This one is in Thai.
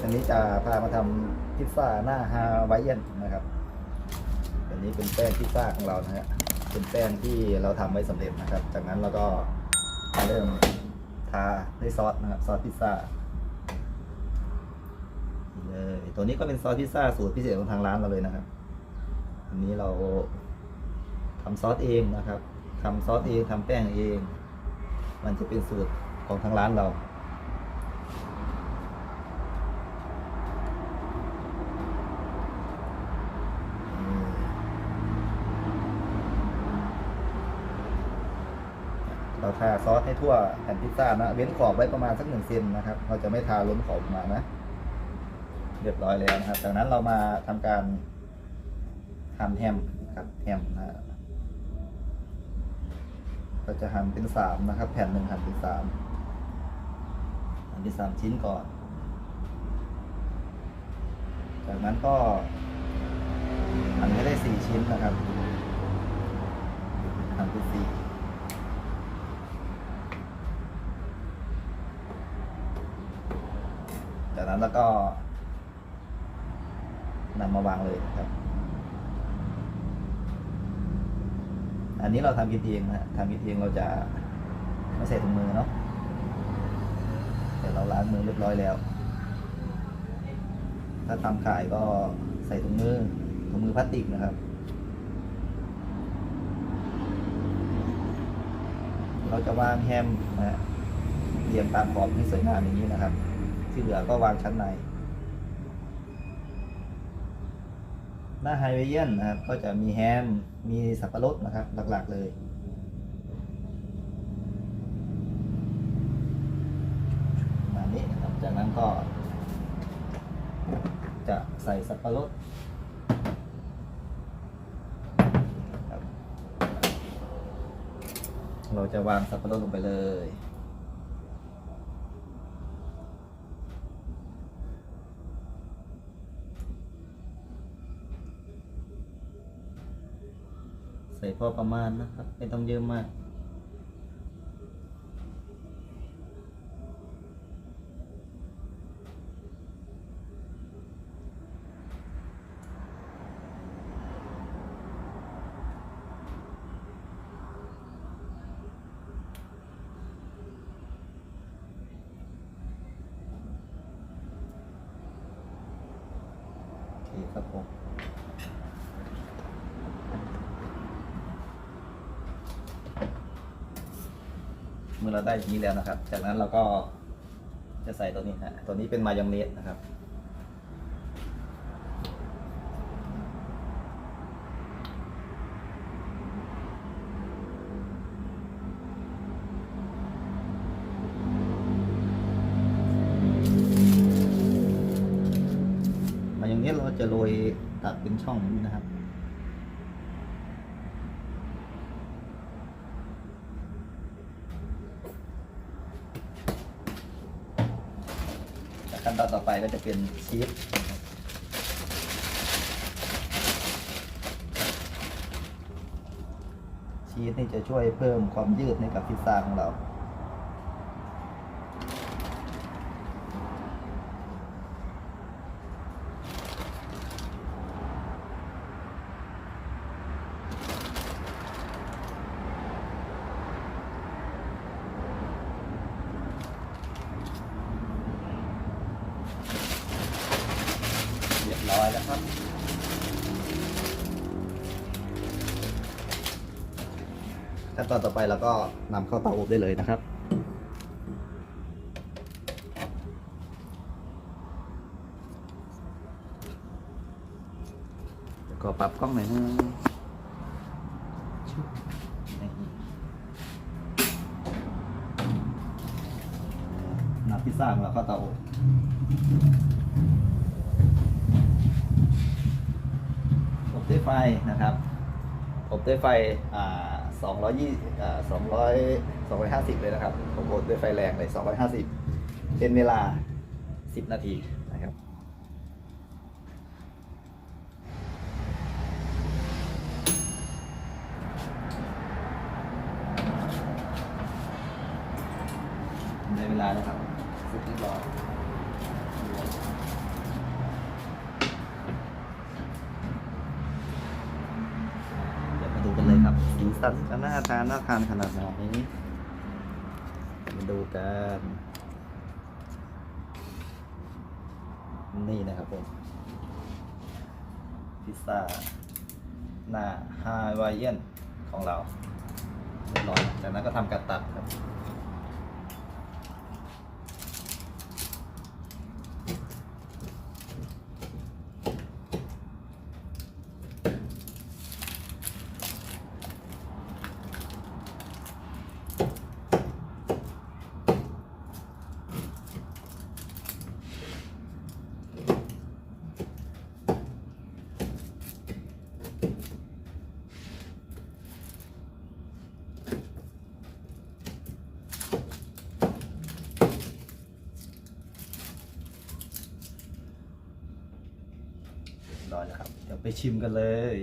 อันนี้จะพามาทำพิซซ่าหน้าฮาวายเอียนนะครับ อันนี้เป็นแป้งพิซซ่าของเรานะฮะ เป็นแป้งที่เราทำไว้สำเร็จนะครับ จากนั้นเราก็เริ่มทาด้วยซอสนะครับซอสพิซซ่าเลยตัวนี้ก็เป็นซอสพิซซ่าสูตรพิเศษของทางร้านเราเลยนะครับ อันนี้เราทำซอสเองนะครับทำซอสเองทำแป้งเอง มันจะเป็นสูตรของทางร้านเรา เรา ทาซอสให้ทั่วแผ่นพิซซ่านะ เว้นขอบไว้ประมาณสักหนึ่งเซนนะครับ เราจะไม่ทาล้นขอบมานะ เรียบร้อยแล้วนะครับ จากนั้นเรามาทำการหั่นแฮมครับแฮมนะฮะเราจะหั่นเป็นสามนะครับ แผ่นหนึ่งหั่นเป็นสามหั่นเป็นสามชิ้นก่อน จากนั้นก็หั่นให้ได้สี่ชิ้นนะครับ หั่นเป็นสี่ จากนั้น แล้วก็นำมาวางเลยครับ อันนี้เราทำกินเองนะฮะทำกินเองเราจะไม่ใส่ถุงมือเนาะแต่เราล้างมือเรียบร้อยแล้ว ถ้าทำขายก็ใส่ถุงมือถุงมือพลาสติกนะครับ เราจะวางแฮมนะฮะเรียงตามขอบให้สวยงามอย่างนี้นะครับ ที่เหลือก็วางชั้นใน หน้าไฮเวเยียนนะครับ ก็จะมีแฮม มีสับปะรดนะครับ หลักๆเลยมานี้นะครับ จากนั้นก็ จะใส่สับปะรดเราจะวางสับปะรดลงไปเลย ส่พอประมาณนะครับ ไม่ต้องเยอะมากครับผม มื่อเราได้อย่างนี้แล้วนะครับ จากนั้นเราก็จะใส่ตัวนี้ฮะตัวนี้เป็นมายองเนสนะครับ มายองเนสเราจะโรยตัดเป็นช่องนี้นะครับ ขั้นตอนต่อไปก็จะเป็นชีสชีสนี่จะช่วยเพิ่มความยืดให้กับพิซซ่าของเรา เร้อยแล้วครับ ขั้นตอนต่อไปเราก็นำเข้าเตาอบได้เลยนะครับ ก็ปรับกล้องหน่อยนึงนำพิซซ่าของเราเข้าเตาอบ อบ ด้วยไฟนะครับอบด้วยไฟอ่าสองร้อยยี่อ่าสองร้อยสองร้อยห้าสิบเลยนะครับผมอบด้วยไฟแรงเลยสองร้อยห้าสิบเป็นเวลาสิบนาทีนะครับได้เวลาแล้วครับสร็จเรียบร้อย สันจะน่าทานน่าทานขนาดไหนมาดูกัน นี่นะครับผม พิซซ่า หน้าฮาวายเอียนของเราเรียบร้อยจากนั้นก็ทำการตัดครับ ร้อยแล้วครับ เดี๋ยวไปชิมกันเลย